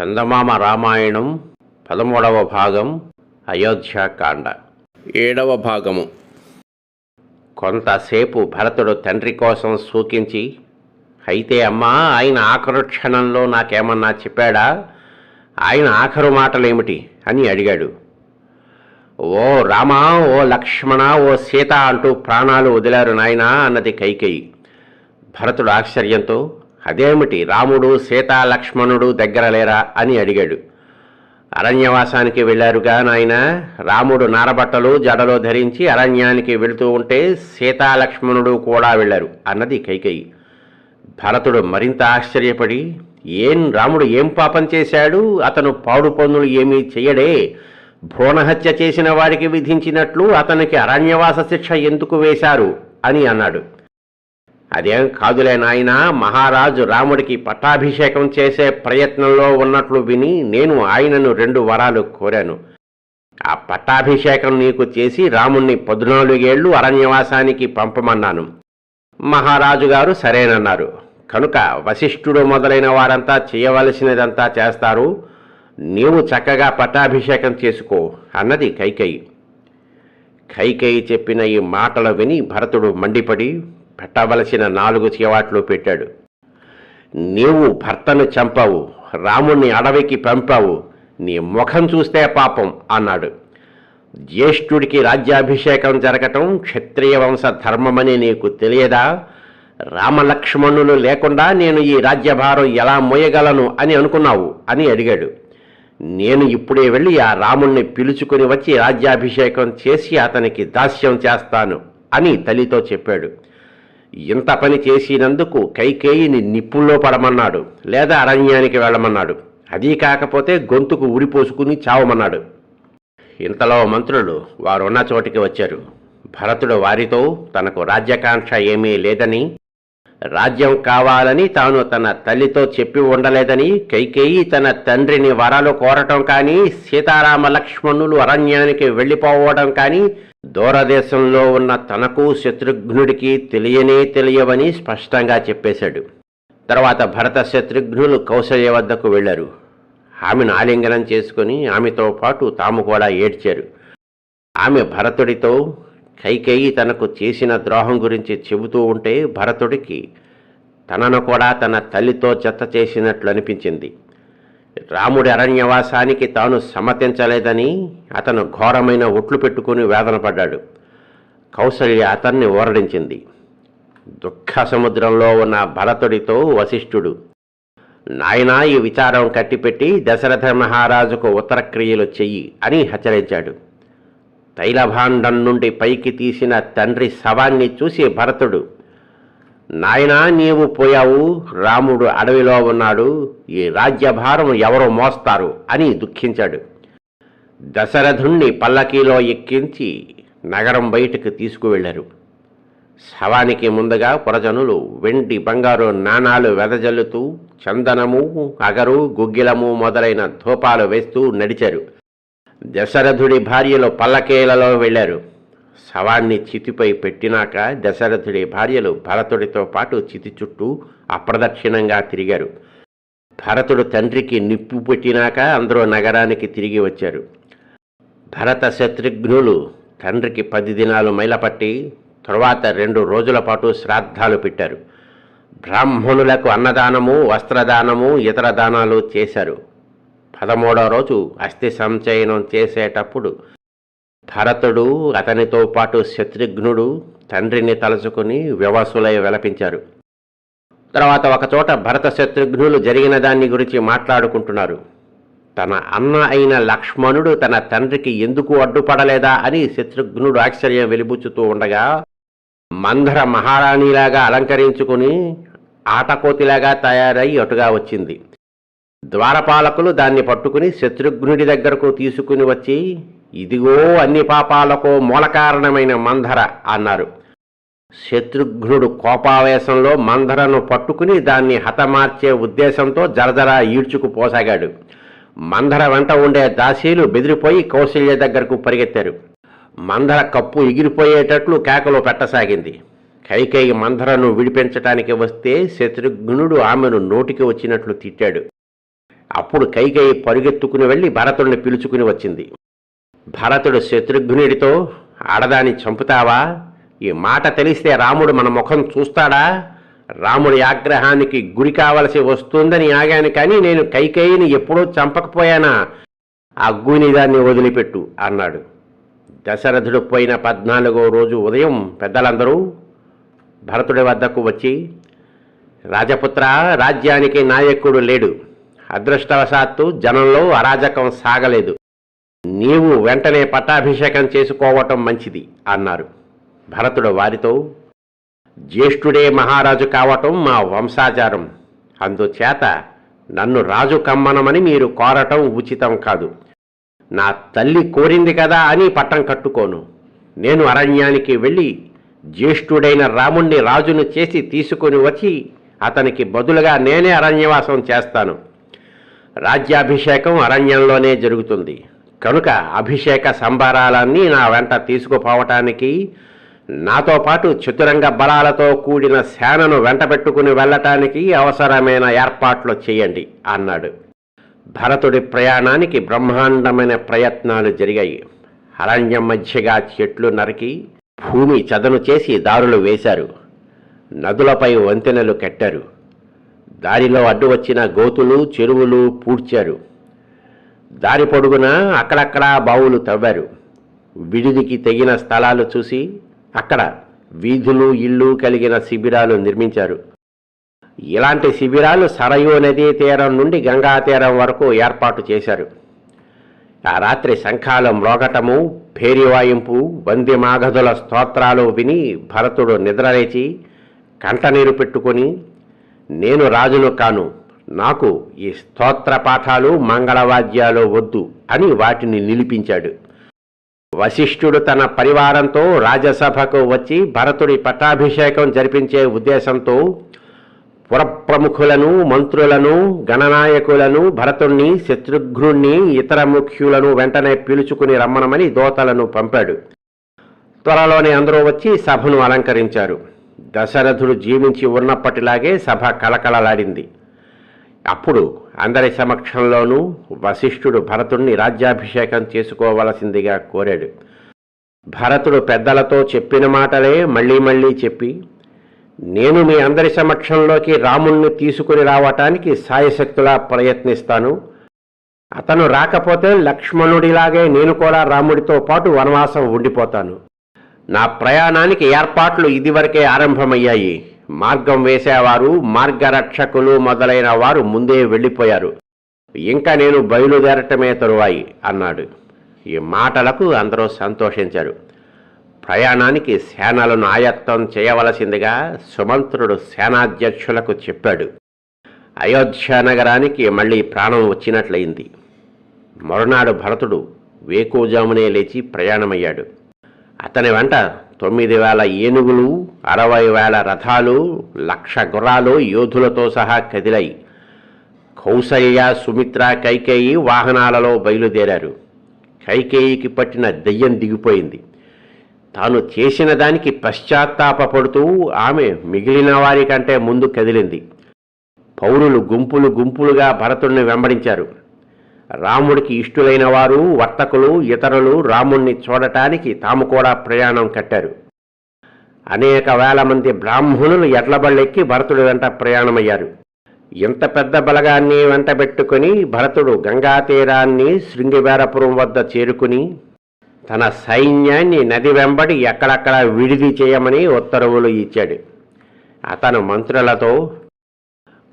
చందమామ రామాయణం పదమూడవ భాగం అయోధ్యాకాండ ఏడవ భాగము. కొంతసేపు భరతుడు తండ్రి కోసం సూకించి అయితే అమ్మా ఆయన ఆఖరు క్షణంలో నాకేమన్నా చెప్పాడా? ఆయన ఆఖరు మాటలేమిటి? అని అడిగాడు. ఓ రామా ఓ లక్ష్మణ ఓ సీత అంటూ ప్రాణాలు వదిలారు నాయనా అన్నది కైకేయి. భరతుడు ఆశ్చర్యంతో అదేమిటి? రాముడు సీత లక్ష్మణుడు దగ్గర లేరా అని అడిగాడు. అరణ్యవాసానికి వెళ్ళారుగా నాయన. రాముడు నారబట్టలు జడలో ధరించి అరణ్యానికి వెళుతూ ఉంటే సీతా లక్ష్మణుడు కూడా వెళ్ళారు అన్నది కైకేయి. భరతుడు మరింత ఆశ్చర్యపడి ఏం రాముడు ఏం పాపం చేశాడు? అతను పాడు పనులు ఏమీ చేయడే భ్రూణహత్య చేసిన వాడికి విధించినట్లు అతనికి అరణ్యవాస శిక్ష ఎందుకు వేశారు? అని అన్నాడు. అదేం కాదులే నాయనా మహారాజు రాముడికి పట్టాభిషేకం చేసే ప్రయత్నంలో ఉన్నట్లు విని నేను ఆయనను రెండు వరాలు కోరాను. ఆ పట్టాభిషేకం నీకు చేసి రాముణ్ణి పద్నాలుగేళ్ళు అరణ్యవాసానికి పంపమన్నాను. మహారాజు గారు సరేనన్నారు. కనుక వశిష్ఠుడు మొదలైన వారంతా చేయవలసినదంతా చేస్తారు. నీవు చక్కగా పట్టాభిషేకం చేసుకో అన్నది కైకేయి. కైకేయి చెప్పిన ఈ మాటలు విని భరతుడు మండిపడి పెట్టవలసిన నాలుగు చివాట్లు పెట్టాడు. నీవు భర్తను చంపావు రాముణ్ణి అడవికి పంపావు నీ ముఖం చూస్తే పాపం అన్నాడు. జ్యేష్ఠుడికి రాజ్యాభిషేకం జరగటం క్షత్రియ వంశ ధర్మమని నీకు తెలియదా? రామలక్ష్మణులు లేకుండా నేను ఈ రాజ్యభారం ఎలా మోయగలను అని అనుకున్నావు అని అడిగాడు. నేను ఇప్పుడే వెళ్ళి ఆ రాముణ్ణి పిలుచుకుని వచ్చి రాజ్యాభిషేకం చేసి అతనికి దాస్యం చేస్తాను అని తల్లితో చెప్పాడు. ఇంత పని చేసినందుకు కైకేయిని నిప్పుల్లో పడమన్నాడు లేదా అరణ్యానికి వెళ్ళమన్నాడు. అదీ కాకపోతే గొంతుకు ఉరిపోసుకుని చావమన్నాడు. ఇంతలో మంత్రులు వారున్న చోటికి వచ్చారు. భరతుడు వారితో తనకు రాజ్యాకాంక్ష ఏమీ లేదని రాజ్యం కావాలని తాను తన తల్లితో చెప్పి ఉండలేదని కైకేయి తన తండ్రిని వరాలు కోరటం కానీ సీతారామ లక్ష్మణులు అరణ్యానికి వెళ్ళిపోవడం కానీ దూరదేశంలో ఉన్న తనకు శత్రుఘ్నుడికి తెలియనే తెలియవని స్పష్టంగా చెప్పేశాడు. తర్వాత భరత శత్రుఘ్నులు కౌశల్య వద్దకు వెళ్ళారు. ఆమెను ఆలింగనం చేసుకుని ఆమెతో పాటు తాము కూడా ఏడ్చారు. ఆమె భరతుడితో కైకేయి తనకు చేసిన ద్రోహం గురించి చెబుతూ ఉంటే భరతుడికి తనను కూడా తన తల్లితో జత చేసినట్లు అనిపించింది రాముడి అరణ్యవాసానికి తాను సమ్మతించలేదని అతను ఘోరమైన ఒట్లు పెట్టుకుని వేదన పడ్డాడు కౌసల్య అతన్ని ఓరడించింది. దుఃఖ సముద్రంలో ఉన్న భరతుడితో వశిష్ఠుడు నాయనా ఈ విచారం కట్టిపెట్టి దశరథ మహారాజుకు ఉత్తరక్రియలు చెయ్యి అని హెచ్చరించాడు. తైలభాండం నుండి పైకి తీసిన తండ్రి శవాన్ని చూసి భరతుడు నాయనా నీవు పోయావు. రాముడు అడవిలో ఉన్నాడు. ఈ రాజ్యభారం ఎవరు మోస్తారు అని దుఃఖించాడు. దశరథుణ్ణి పల్లకీలో ఎక్కించి నగరం బయటకు తీసుకువెళ్ళారు శవానికి ముందుగా పురజనులు వెండి బంగారు నాణాలు వెదజల్లుతూ చందనము అగరు గుగ్గిలము మొదలైన ధూపాలు వేస్తూ నడిచారు. దశరథుడి భార్యలు పల్లకీలలో వెళ్ళారు. శవాన్ని చితిపై పెట్టినాక దశరథుడి భార్యలు భరతుడితో పాటు చితి చుట్టూ అప్రదక్షిణంగా తిరిగారు. భరతుడు తండ్రికి నిప్పు పెట్టినాక అందరూ నగరానికి తిరిగి వచ్చారు. భరత శత్రుఘ్నులు తండ్రికి పది దినాలు మైలపట్టి తరువాత రెండు రోజుల పాటు శ్రాద్ధాలు పెట్టారు. బ్రాహ్మణులకు అన్నదానము వస్త్రదానము ఇతర దానాలు చేశారు. పదమూడవ రోజు అస్థి సంచయనం చేసేటప్పుడు భరతుడు అతనితో పాటు శత్రుఘ్నుడు తండ్రిని తలుచుకుని వ్యవసులై విలపించారు. తర్వాత ఒకచోట భరత శత్రుఘ్నులు జరిగిన దాన్ని గురించి మాట్లాడుకుంటున్నారు. తన అన్న అయిన లక్ష్మణుడు తన తండ్రికి ఎందుకు అడ్డుపడలేదా అని శత్రుఘ్నుడు ఆశ్చర్యం వెలిబుచ్చుతూ ఉండగా మందర మహారాణిలాగా అలంకరించుకుని ఆటకోతిలాగా తయారై అటుగా వచ్చింది. ద్వారపాలకులు దాన్ని పట్టుకుని శత్రుఘ్నుడి దగ్గరకు తీసుకుని వచ్చి ఇదిగో అన్ని పాపాలకు మూలకారణమైన మంధర అన్నారు. శత్రుఘ్నుడు కోపావేశంలో మంధరను పట్టుకుని దాన్ని హతమార్చే ఉద్దేశంతో జరజరా ఈడ్చుకుపోసాగాడు మంధర వెంట ఉండే దాసీలు బెదిరిపోయి కౌశల్య దగ్గరకు పరిగెత్తారు. మంధర కప్పు ఎగిరిపోయేటట్లు కేకలు పెట్టసాగింది. కైకేయి మంధరను విడిపించటానికి వస్తే శత్రుఘ్నుడు ఆమెను నోటికి వచ్చినట్లు తిట్టాడు. అప్పుడు కైకేయి పరుగెత్తుకుని వెళ్ళి భరతుడిని పిలుచుకుని వచ్చింది. భరతుడు శత్రుఘ్నుడితో ఆడదాన్ని చంపుతావా? ఈ మాట తెలిస్తే రాముడు మన ముఖం చూస్తాడా? రాముడి ఆగ్రహానికి గురి కావలసి వస్తుందని ఆగాను కానీ నేను కైకేయిని ఎప్పుడూ చంపకపోయానా? ఆ అగ్గుని దాన్ని వదిలిపెట్టు అన్నాడు. దశరథుడు పోయిన పద్నాలుగో రోజు ఉదయం పెద్దలందరూ భరతుడి వద్దకు వచ్చి రాజపుత్ర రాజ్యానికి నాయకుడు లేడు. అదృష్టవశాత్తు జనంలో అరాజకం సాగలేదు. నీవు వెంటనే పట్టాభిషేకం చేసుకోవటం మంచిది అన్నారు. భరతుడు వారితో జ్యేష్ఠుడే మహారాజు కావటం మా వంశాచారం. అందుచేత నన్ను రాజు కమ్మనమని మీరు కోరటం ఉచితం కాదు. నా తల్లి కోరింది కదా అని పట్టం కట్టుకోను. నేను అరణ్యానికి వెళ్ళి జ్యేష్ఠుడైన రాముణ్ణి రాజును చేసి తీసుకొని వచ్చి అతనికి బదులుగా నేనే అరణ్యవాసం చేస్తాను. రాజ్యాభిషేకం అరణ్యంలోనే జరుగుతుంది. కనుక అభిషేక సంబరాలన్నీ నా వెంట తీసుకుపోవటానికి నాతో పాటు చతురంగ బలాలతో కూడిన సేనను వెంటబెట్టుకుని వెళ్ళటానికి అవసరమైన ఏర్పాట్లు చేయండి అన్నాడు. భరతుడి ప్రయాణానికి బ్రహ్మాండమైన ప్రయత్నాలు జరిగాయి. అరణ్యం మధ్యగా చెట్లు నరికి భూమి చదను చేసి దారులు వేశారు. నదులపై వంతెనలు కట్టారు. దారిలో అడ్డు వచ్చిన గోతులు చెరువులు పూడ్చారు. దారి పొడుగున అక్కడక్కడా బావులు తవ్వారు. విడిదికి తెగిన స్థలాలు చూసి అక్కడ వీధులు ఇళ్ళు కలిగిన శిబిరాలు నిర్మించారు. ఇలాంటి శిబిరాలు సరయూ నదీ తీరం నుండి గంగా తీరం వరకు ఏర్పాటు చేశారు. ఆ రాత్రి శంఖాలు మ్రోగటము భేరివాయింపు బంది మాగధుల స్తోత్రాలు విని భరతుడు నిద్రలేచి కంటనీరు పెట్టుకొని నేను రాజును కాను నాకు ఈ స్తోత్ర పాఠాలు మంగళవాద్యాలు వద్దు అని వాటిని నిలిపించాడు. వశిష్ఠుడు తన పరివారంతో రాజసభకు వచ్చి భరతుడి పట్టాభిషేకం జరిపించే ఉద్దేశంతో పురప్రముఖులను మంత్రులను గణనాయకులను భరతుణ్ణి శత్రుఘ్నుణ్ణి ఇతర ముఖ్యులను వెంటనే పిలుచుకుని రమ్మనమని దోతలను పంపాడు. త్వరలోనే అందరూ వచ్చి సభను అలంకరించారు. దశరథుడు జీవించి ఉన్నప్పటిలాగే సభ కలకలలాడింది అప్పుడు అందరి సమక్షంలోనూ వశిష్ఠుడు భరతుణ్ణి రాజ్యాభిషేకం చేసుకోవలసిందిగా కోరాడు. భరతుడు పెద్దలతో చెప్పిన మాటలే మళ్ళీ మళ్ళీ చెప్పి నేను మీ అందరి సమక్షంలోకి రాముణ్ణి తీసుకుని రావటానికి సాయశక్తులా ప్రయత్నిస్తాను. అతను రాకపోతే లక్ష్మణుడిలాగే నేను కూడా రాముడితో పాటు వనవాసం ఉండిపోతాను. నా ప్రయాణానికి ఏర్పాట్లు ఇదివరకే ఆరంభమయ్యాయి. మార్గం వేసేవారు మార్గరక్షకులు మొదలైన వారు ముందే వెళ్ళిపోయారు. ఇంకా నేను బయలుదేరటమే తరువాయి అన్నాడు. ఈ మాటలకు అందరూ సంతోషించారు. ప్రయాణానికి సేనలను ఆయత్తం చేయవలసిందిగా సుమంత్రుడు సేనాధ్యక్షులకు చెప్పాడు. అయోధ్య నగరానికి మళ్ళీ ప్రాణం వచ్చినట్లయింది. మరునాడు భరతుడు వేకోజామునే లేచి ప్రయాణమయ్యాడు. అతని వెంట తొమ్మిది వేల ఏనుగులు అరవై వేల రథాలు లక్ష గుర్రాలు యోధులతో సహా కదిలాయి. కౌసల్య సుమిత్ర కైకేయి వాహనాలలో బయలుదేరారు. కైకేయికి పట్టిన దెయ్యం దిగిపోయింది. తాను చేసిన దానికి పశ్చాత్తాపడుతూ ఆమె మిగిలిన వారికంటే ముందు కదిలింది. పౌరులు గుంపులు గుంపులుగా భరతుణ్ణి వెంబడించారు. రాముడికి ఇష్టులైన వారు వర్తకులు ఇతరులు రాముణ్ణి చూడటానికి తాము కూడా ప్రయాణం కట్టారు. అనేక వేల మంది బ్రాహ్మణులు ఎడ్లబళ్ళెక్కి భరతుడి వెంట ప్రయాణమయ్యారు. ఇంత పెద్ద బలగాన్ని వెంటబెట్టుకుని భరతుడు గంగా తీరాన్ని శృంగిబేరపురం వద్ద చేరుకుని తన సైన్యాన్ని నది వెంబడి ఎక్కడక్కడ విడిది చేయమని ఉత్తర్వులు ఇచ్చాడు. అతను మంత్రులతో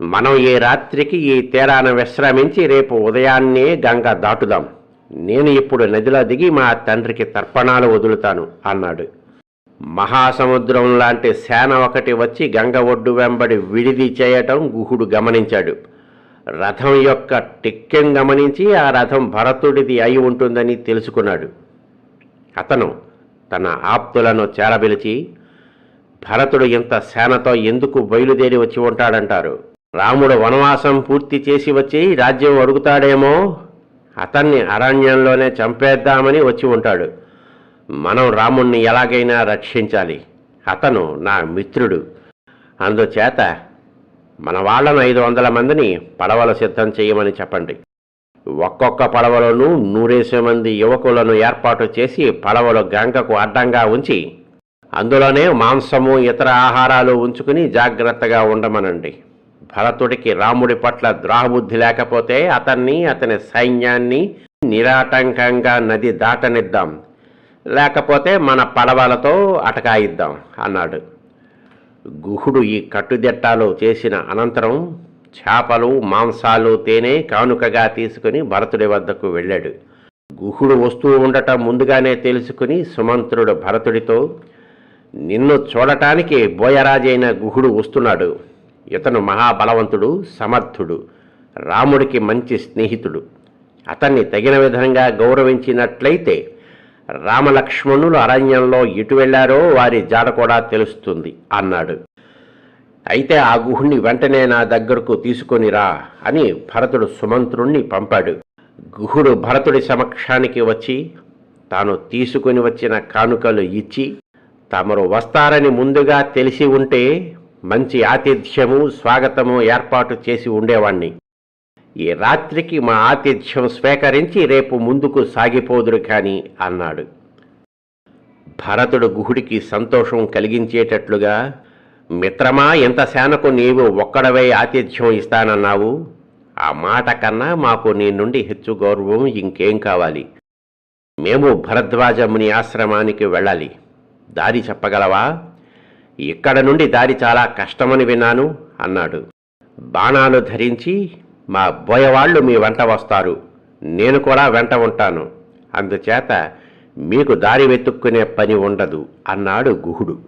మనం ఈ రాత్రికి ఈ తీరాన విశ్రమించి రేపు ఉదయాన్నే గంగ దాటుదాం. నేను ఇప్పుడు నదిలో దిగి మా తండ్రికి తర్పణాలు వదులుతాను అన్నాడు. మహాసముద్రం లాంటి సేన ఒకటి వచ్చి గంగ ఒడ్డు వెంబడి విడిది చేయటం గుహుడు గమనించాడు. రథం యొక్క టిక్కెం గమనించి ఆ రథం భరతుడిది అయి ఉంటుందని తెలుసుకున్నాడు. అతను తన ఆప్తులను చేరబిలిచి భరతుడు ఇంత సేనతో ఎందుకు బయలుదేరి వచ్చి ఉంటాడంటారు? రాముడు వనవాసం పూర్తి చేసి వచ్చి రాజ్యం అడుగుతాడేమో అతన్ని అరణ్యంలోనే చంపేద్దామని వచ్చి ఉంటాడు. మనం రాముణ్ణి ఎలాగైనా రక్షించాలి. అతను నా మిత్రుడు. అందుచేత మన వాళ్ళను ఐదు వందల మందిని పడవలు సిద్ధం చేయమని చెప్పండి. ఒక్కొక్క పడవలోనూ నూరేసే మంది యువకులను ఏర్పాటు చేసి పడవలు గంగకు అడ్డంగా ఉంచి అందులోనే మాంసము ఇతర ఆహారాలు ఉంచుకుని జాగ్రత్తగా ఉండమనండి. భరతుడికి రాముడి పట్ల ద్రాహబుద్ధి లేకపోతే అతన్ని అతని సైన్యాన్ని నిరాటంకంగా నది దాటనిద్దాం. లేకపోతే మన పడవలతో అటకాయిద్దాం అన్నాడు. గుహుడు ఈ కట్టుదిట్టాలు చేసిన అనంతరం చేపలు మాంసాలు తేనె కానుకగా తీసుకుని భరతుడి వద్దకు వెళ్ళాడు. గుహుడు వస్తూ ఉండటం ముందుగానే తెలుసుకుని సుమంత్రుడు భరతుడితో నిన్ను చూడటానికి బోయరాజైన గుహుడు వస్తున్నాడు. ఇతను మహాబలవంతుడు సమర్థుడు రాముడికి మంచి స్నేహితుడు. అతన్ని తగిన విధంగా గౌరవించినట్లయితే రామలక్ష్మణులు అరణ్యంలో ఎటు వెళ్ళారో వారి జాడ కూడా తెలుస్తుంది అన్నాడు. అయితే ఆ గుహుణ్ణి వెంటనే నా దగ్గరకు తీసుకొని రా అని భరతుడు సుమంత్రుణ్ణి పంపాడు. గుహుడు భరతుడి సమక్షానికి వచ్చి తాను తీసుకుని వచ్చిన కానుకలు ఇచ్చి తమరు వస్తారని ముందుగా తెలిసి ఉంటే మంచి ఆతిథ్యము స్వాగతము ఏర్పాటు చేసి ఉండేవాణ్ణి. ఈ రాత్రికి మా ఆతిథ్యం స్వీకరించి రేపు ముందుకు సాగిపోదురు కాని అన్నాడు. భరతుడు గుహుడికి సంతోషం కలిగించేటట్లుగా మిత్రమా ఇంత సేనకు నీవు ఒక్కడవై ఆతిథ్యం ఇస్తానన్నావు. ఆ మాట కన్నా మాకు నీ నుండి హెచ్చు గౌరవం ఇంకేం కావాలి. మేము భరద్వాజముని ఆశ్రమానికి వెళ్ళాలి. దారి చెప్పగలవా? ఇక్కడ నుండి దారి చాలా కష్టమని విన్నాను అన్నాడు. బాణాలు ధరించి మా బోయవాళ్ళు మీ వెంట వస్తారు. నేను కూడా వెంట ఉంటాను. అందుచేత మీకు దారి వెతుక్కునే పని ఉండదు అన్నాడు గుహుడు.